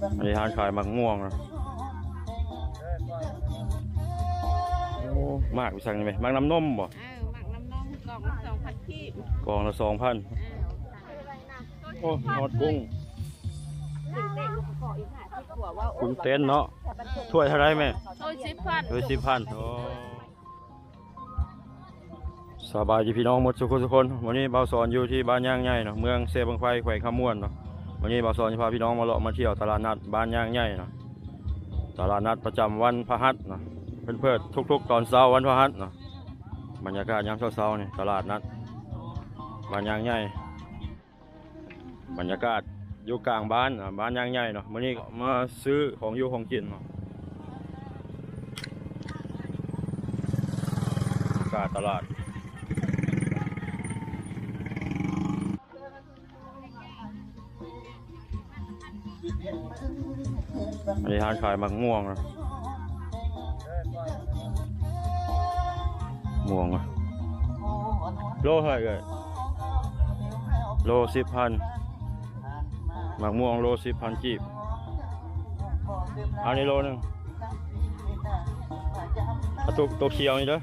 อันนี้ทานขายมักม่วงนะโอ้มากไปสั่งไหมมักน้ำนมบ่อ้าวหมักน้ำนมกล่องละสองพันกีบกล่องละสองพันอ้าวโอ้นอดกุ้งถึงเด็กขออีกหาที่กลัวว่ากุ้งเต้นเนาะถ้วยเท่าไรแม่โอ้ยสิบพันถ้วยสิบพันโอ้สบายดีพี่น้องหมดทุกคนทุกคน วันนี้เบาสอนอยู่ที่บ้านย่างใหญ่เนาะเมืองเซบังไฟแขวงขามวนเนาะ วันนี้บาสอนจะพาพี่น้องมาเลาะมาเที่ยวตลาดนัดบ้านย่างใหญ่นะตลาดนัดประจำวันพฤหัสนะเพื่อนเพื่อทุก ๆ ตอนเช้าวันพฤหัสนะบรรยากาศยามเช้าๆนี่ตลาดนัดบ้านย่างใหญ่บรรยากาศอยู่กลางบ้านอะบ้านย่างใหญ่เนาะวันนี้มาซื้อของอยู่ของกินเนาะกาตลาด อันนี้ทานขายมักม่วงนะม่วงอะโลเท่าไหร่เลยโลสิบพันมักม่วงโลสิบพันกีบเอาในโลหนึ่งเอาตัวตัวเขียวนี่เด้อ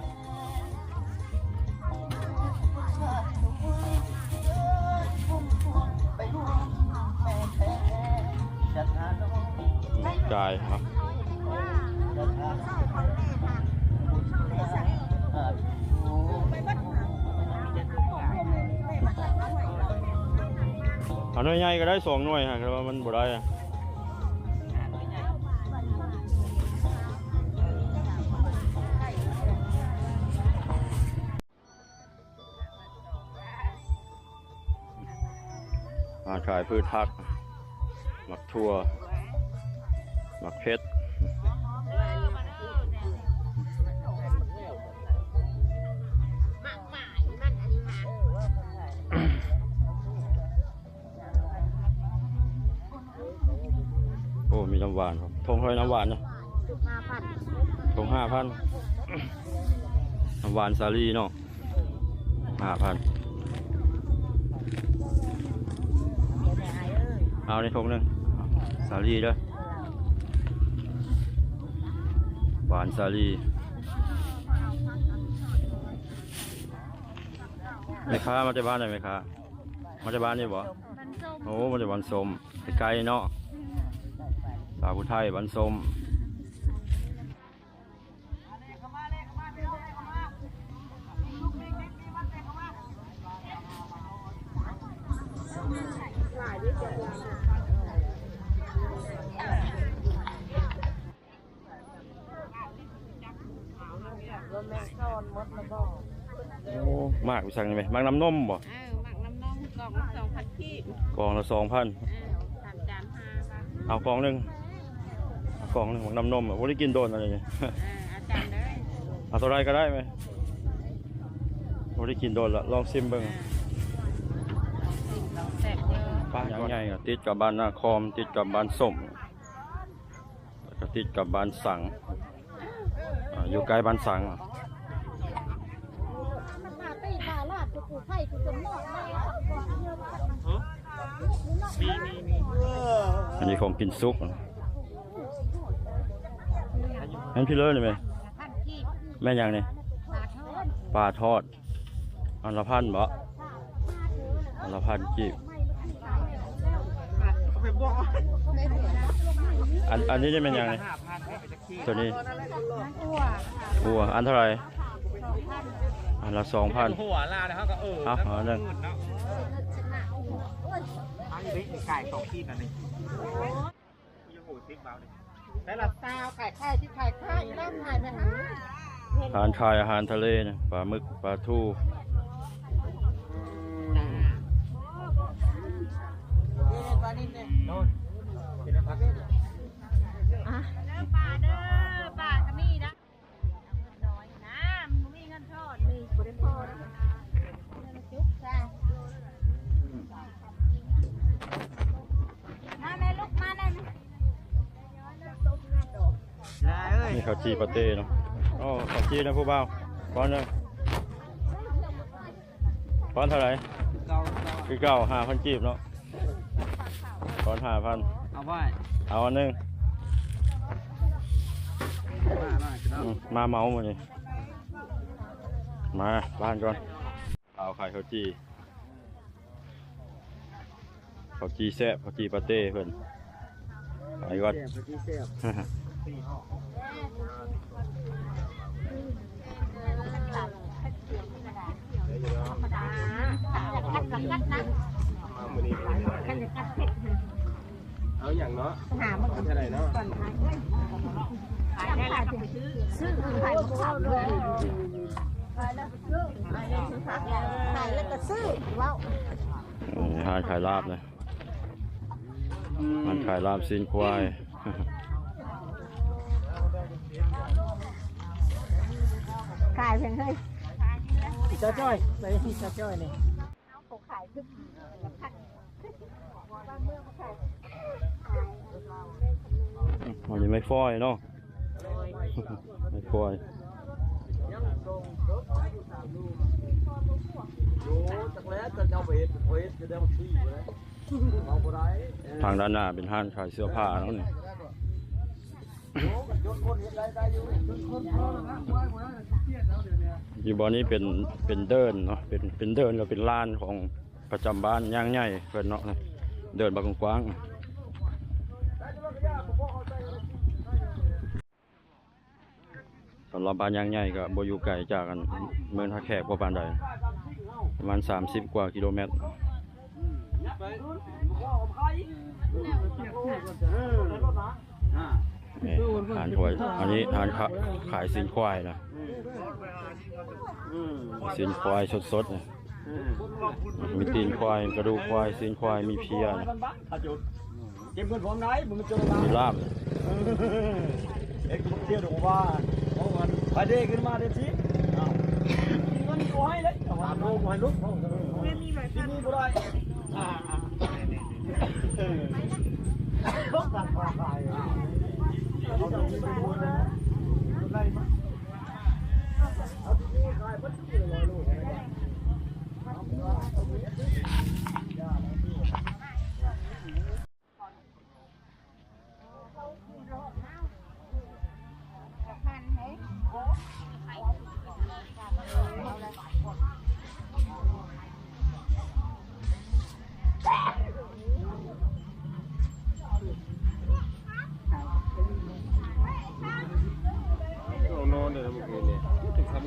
จ่ายครับเอาหน่วยใหญ่ก็ได้สองหน่วยฮะแต่ว่ามันบ่ได้อะมาขายพืชผักหมักทั่ว หมักเพชรโอ้มีน้ำหวานครับทงเท่าไหร่น้ำหวานนะสิบห้าพันทงห้าพันน้ำหวานสาลีเนาะห้าพันเอาในทงหนึ่งสาลีเด้อหวานสาลีแม่ค้ามาจากบ้านไหนไหมค้ามาจากบ้านนี่บ่มันส้มโอ้มาจากบ้านสมไกลๆเนาะสาวผู้ไทยบ้านสมหลายด้วยกันร ถแม่ซ่อนมดมาบอกโอ้มากไปสั่งไหมมากน้ำนมบ่อ้าวหมักน้ำนมกล่องละสองพันกีบกล่องละสองพันอ้าวสามจานห้าค่ะเอากล่องหนึ่งเอากล่องหนึ่งของน้ำนมอะว่าได้กินโดนอะไรเนี่ยอ่าอาจารย์ได้เอาตัวไรก็ได้ไหมว่าได้กินโดนละลองซิมเบิ้งอ่าสิ่งเราแสบเยอะบ้านยังใหญ่อะติดกับบ้านนาคอม ติดกับบ้านส้มแล้วก็ติดกับบ้านสัง อ่าอยู่ใกล้บ้านสังอะมันมาตีตาลาดกูกูไผ่กูจนหมดเลยอันนี้ของกินซุกอะนั่นพี่เลิศเลยไหมพันกีบแม่ยังเนี่ยปลาทอดปลาทอด อันละพันบ่อันละพันกีบ อันอันนี้จะเป็นยังไงตัวนี้อ้วอัวอันเท่าไหร่อันละสองพันหัวลาแล้วเขาก็เออเอาเอาหนึ่งเนาะอันนี้ไก่สองขีดนะนี่ยังหูติ๊กเบาเลยแต่ละตาไข่ไข่ที่ไข่ไข่ร่างไข่ไปหาอาหารคายอาหารทะเลนะปลาหมึกปลาทูโน่นเป็นน้ำพักเด้อ ปลาเด้อปลากระมีนะน้อยนะมึงมีเงินทอดมีบริโภคนะจุกจ้ามาแม่ลูกมาได้ไหมได้เอ้ยนี่ข้าวจีปาเต้เนาะอ๋อข้าวจีนะผู้บ่าวก้อนหนึงก้อนเท่าไหร่เกาคือเก้าห้าพันกีบเนาะก้อนห้าพันเอาไว้เอาอันหนึ่ง มาหน่อยพี่น้องอืมมาเมาหมดนี่มาบ้านก่อนเอาไข่ข้าวจีข้าวจีแซ่บข้าวจีปาเต้เพิ่นไปก่อนเสียบไปที่เสียบกัดกัดกัดนะกัดกัดเผ็ดเอาอย่างเนาะหามันเอาเท่าไหร่เนาะก่อน ขายได้ขายถึงซื้อซื้อขายมะขามด้วยขายแล้วก็ซื้อขายแล้วก็ซื้อว้าวนี่ห้านขายลาบเลยมันขายลาบซีนควายขายเพียงเฮ้ยเจ้าจ้อยไปที่เจ้าจ้อยนี่เขาขายขึ้นพักมันยังไม่ฟอยเนาะ ไม่ฟอยจักแล้วจะเจ้าไปเฮ็ดเฮ็ดจะได้มาซื้อเลยเอาบ่ได้ทางด้านหน้าเป็นห้านขายเสื้อผ้าแล้วนี่ยกคนเฮ็ดได้ได้อยู่ยกคนพอแล้วนะไว้บ่ได้เครียดแล้วเดี๋ยวนี้อยู่บอนนี้เป็นเป็นเดินเนาะเป็นเป็นเดินแล้วเป็นลานของประจำบ้านย่างใหญ่เพิ่นเนาะนะเดินบากกว้างๆ สำหรับบ้านย่างใหญ่ก็บ่อยู่ไกลจากกันเมืองท่าแขกบ่ปานใดประมาณ 30 กว่ากิโลเมตรไปบ่เอาไผเออรถนะอ่านี่ทานถวยอันนี้ทานขาขายสินควายนะอืมสินควายสดๆนะมีตีนควายกระดูกควายสินควายมีเพียนะถ้าจุดเก็บเงินผมไหนมึงจะมามีลาบเอ็กซ์เที่ยวดูว่าเอาเงิน ไปเด้ขึ้นมาเด้สิเงินกูให้เลยสามโลกูให้ลุกไม่มีแบบที่นี่กูได้อ่าเออลุกกันพอไปเอาตรง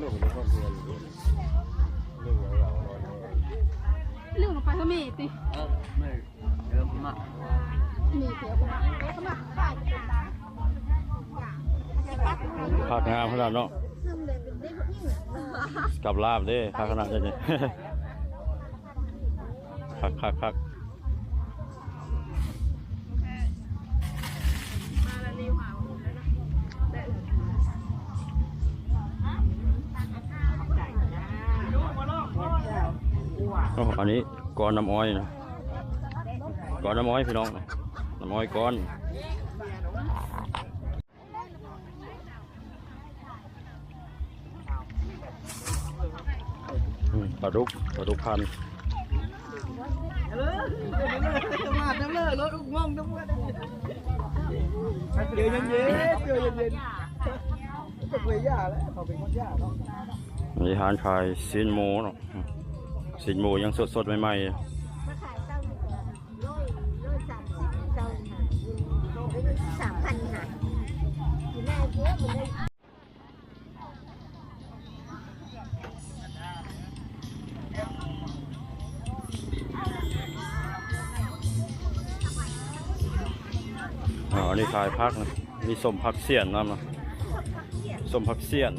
รื่องของครอบครัวอยู่เรื่องอะไรเรานอนเรื่องของไปเขาเมติไม่เริ่มมามีเขียวมาเขามาขายผักงามขนาดเนาะกับลาบเด้ผักขนาดนี้คักคักคัก อ้อันนี้ก้อนน้ำอ้อยนะก้อนน้ำอ้อยพี่น้องน้ำอ้อยก้อนอืมปลาดุกปลาดุกพันธุ์มาน้ำเลิศรถงงน้ำเลิศเดี๋ยวเย็นเย็นเดี๋ยวเย็นเย็นจะเคยย่าแล้วเขาเป็นคนยาเนาะอันนี้านขายสินหมูเนาะ สินหมูยังสดสดใหม่ๆมาขายเต้าร้อยร้อยสามสิบเต้าค่ะสามพันค่ะอยู่ในเยอะเหมันได้อ๋อนนี้ขายพักนะมีสมพักเสียนน้ำนะสมพักเสียน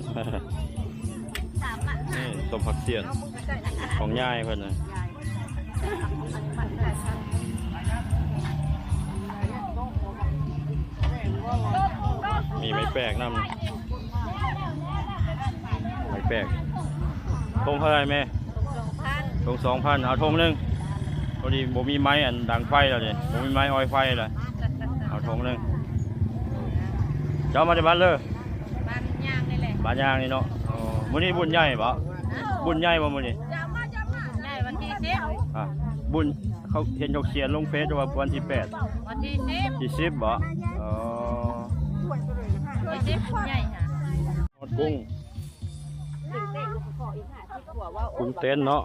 นี่สมพักเสียน ของย่ายเพิ่นนะมีไม้แปลกน้ำไม้แปลกทงเท่าไหรแม่ทงสองพันเอาทงหนึ่งพอดีบ่มีไม้อันดังไฟแล้วนี่บ่มีไม้ออยไฟเลยเอาทงหนึ่งเจ้ามาจากบ้านเลยบ้านย่างนี่แหละบ้านยางนี่เนาะอ๋อมื้อนี้บุญใหญ่ปะบุญใหญ่บ่มื้อนี้ได้วันที่สิ บอะบุญเขาเห็นเขาเขียนลงเฟซว่าวันที่แปดวันที่สิบที่สิบบ่อ๋อที่สิบใหญ่ค่ะหมดกุ้งเด็กๆก็ขออีกค่ะที่กลัวว่ากุ้งเต้นเนาะ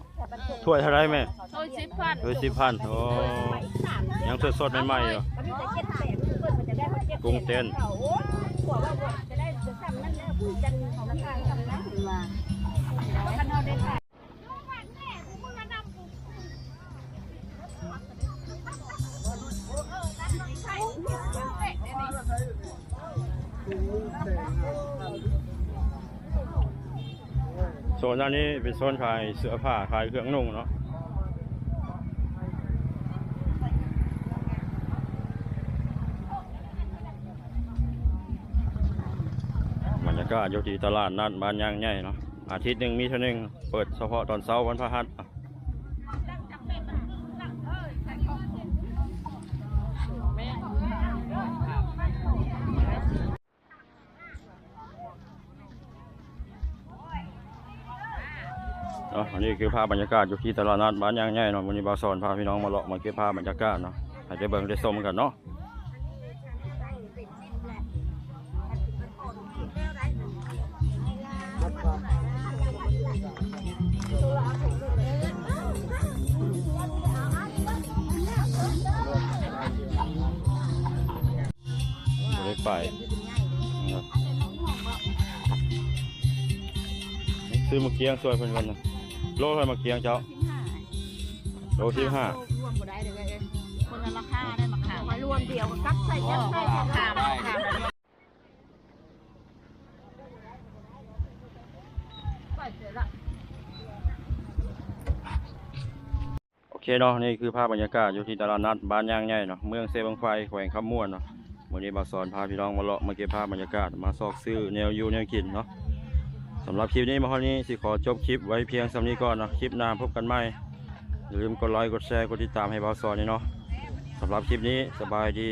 ถ้วยเท่าไรแม่โอ้ยสิบพันถ้วยสิบพันโอ้ยังสดๆใหม่ๆอยู่มันจะเนด้านนี้เป็นโซนขายเสื้อผ้าขายเครื่องนุ่งเนาะบรรยากาศอยู่ที่ตลาดนัดบ้านยางใหญ่เนาะอาทิตย์หนึ่งมีเท่านึงเปิดเฉพาะตอนเช้าวันพฤหัส นาะอันนี้คือภาพบรรยากาศอยู่ที่ตลาดนัดบ้านยางใหญ่เนาะวันนี้บาวสอนพาพี่น้องมาเลาะมาเก็บภาพบรรยากาศเนาะให้ได้เบิ่งได้ชมกันเนาะได้ไปซื้อมะเกียงสวยเพิ่นกันนะ โลเท่าไหร่มะเกียงเจ้าโลสิบห้า รวมบ่ได้เลยเอ้ยคนละราคาได้มาขามมารวมเดียวกับกับใส่ยัดใส่ยัดขามขามโอเคเนาะนี่คือภาพบรรยากาศอยู่ที่ตลาดนัดบ้านย่างใหญ่เนาะเมืองเซบังไฟแขวงคำม่วนเนาะวันนี้มาสอนพาพี่น้องมาเลาะมาเก็บภาพบรรยากาศมาซอกซื้อแนวอยู่แนวกินเนาะ สำหรับคลิปนี้มาเท่านี้สิขอจบคลิปไว้เพียงสำนี้ก่อนเนาะคลิปหน้าพบกันใหม่อย่าลืมกดไลค์กดแชร์กดติดตามให้บ่าวสอนนี่เนาะสำหรับคลิปนี้สบายดี